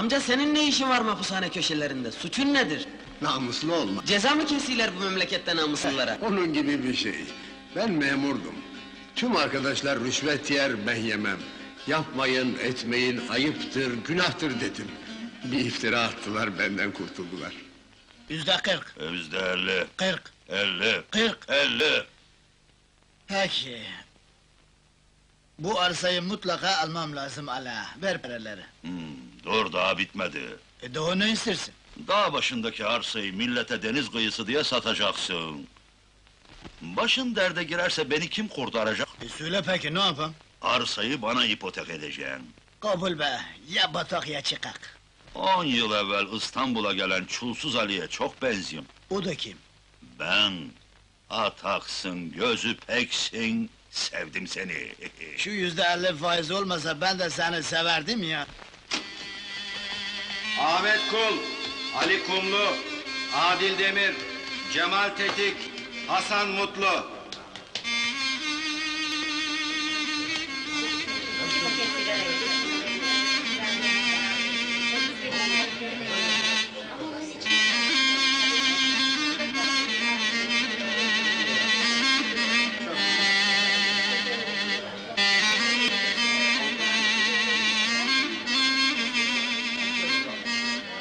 Amca senin ne işin var mahpushane köşelerinde? Suçun nedir? Namuslu olma. Ceza mı kesiyorlar bu memlekette namuslulara? Onun gibi bir şey. Ben memurdum. Tüm arkadaşlar rüşvet yer, ben yemem. Yapmayın, etmeyin, ayıptır, günahtır dedim. Bir iftira attılar, benden kurtuldular. Yüzde kırk, Yüzde elli, kırk, elli, kırk. elli. Peki. Bu arsayı mutlaka almam lazım ala. Ver paraları. Hmm, dur daha bitmedi. E de onu istersin. Dağ başındaki arsayı millete deniz kıyısı diye satacaksın. Başın derde girerse beni kim kurtaracak? E söyle peki ne yapayım? Arsayı bana ipotek edeceksin. Kabul be, ya batak ya çıkak. On yıl evvel İstanbul'a gelen Çulsuz Ali'ye çok benziyorum. O da kim? Ben, ataksın, gözü peksin, sevdim seni. Şu yüzde elli faiz olmasa ben de seni severdim ya. Ahmet Kul, Ali Kumlu, Adil Demir, Cemal Tetik, Hasan Mutlu.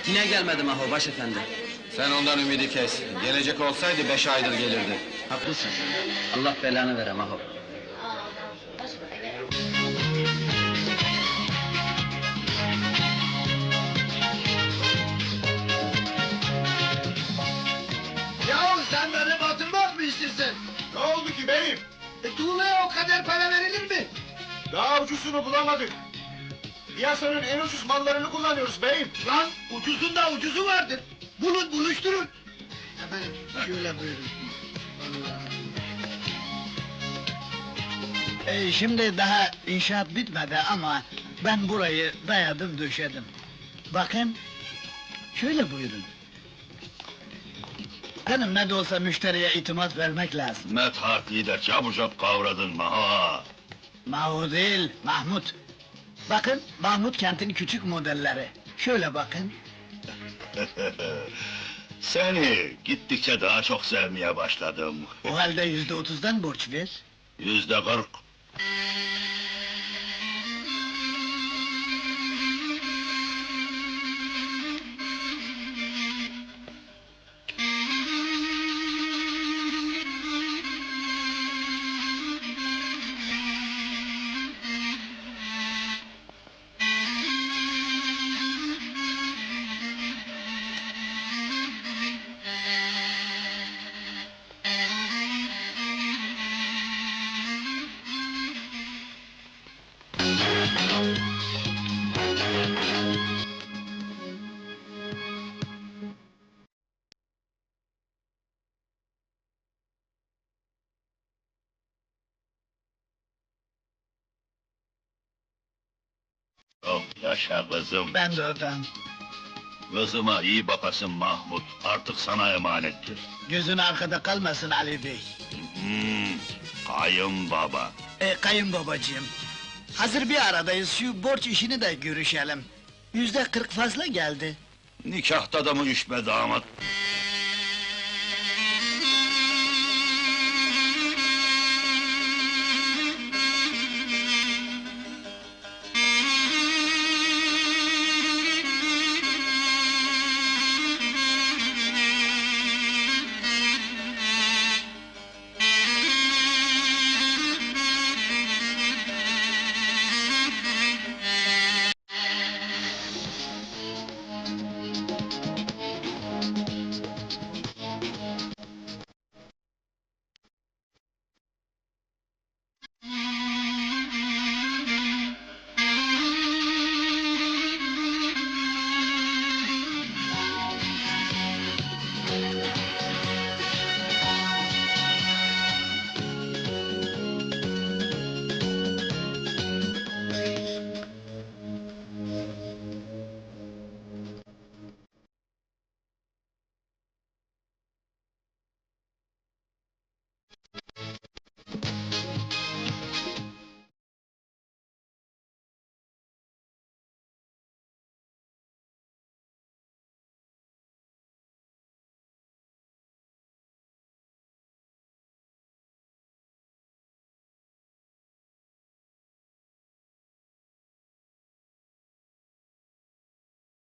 Yine gelmedi Maho başefendi. Sen ondan ümidi kes. Gelecek olsaydı beş aydır gelirdi. Haklısın. Allah belanı vere Maho. Yahu sen beni batırmak mı istiyorsun? Ne oldu ki beyim? E, tuğlaya o kadar para verilir mi? Daha ucuzunu bulamadık. Piyasanın en ucuz mallarını kullanıyoruz beyim. Lan ucuzunda ucuzu vardır. Bulun buluşturun. Efendim şöyle buyurun. E, şimdi daha inşaat bitmedi ama ben burayı dayadım döşedim. Bakın, şöyle buyurun. Benim ne de olsa müşteriye itimat vermek lazım. Methat de çabucak kavradın Maha. Mahu değil, Mahmut. Bakın, Mahmut kentin küçük modelleri. Şöyle bakın. Seni gittikçe daha çok sevmeye başladım. O halde yüzde otuzdan borç ver. Yüzde kırk. Yaşa kızım. Ben de öpem. Kızıma iyi bakasın Mahmut. Artık sana emanettir. Gözün arkada kalmasın Ali Bey. Hmm, kayınbaba. E, kayınbabacığım. Hazır bir aradayız, şu borç işini de görüşelim. Yüzde kırk fazla geldi. Nikahta da mı be damat?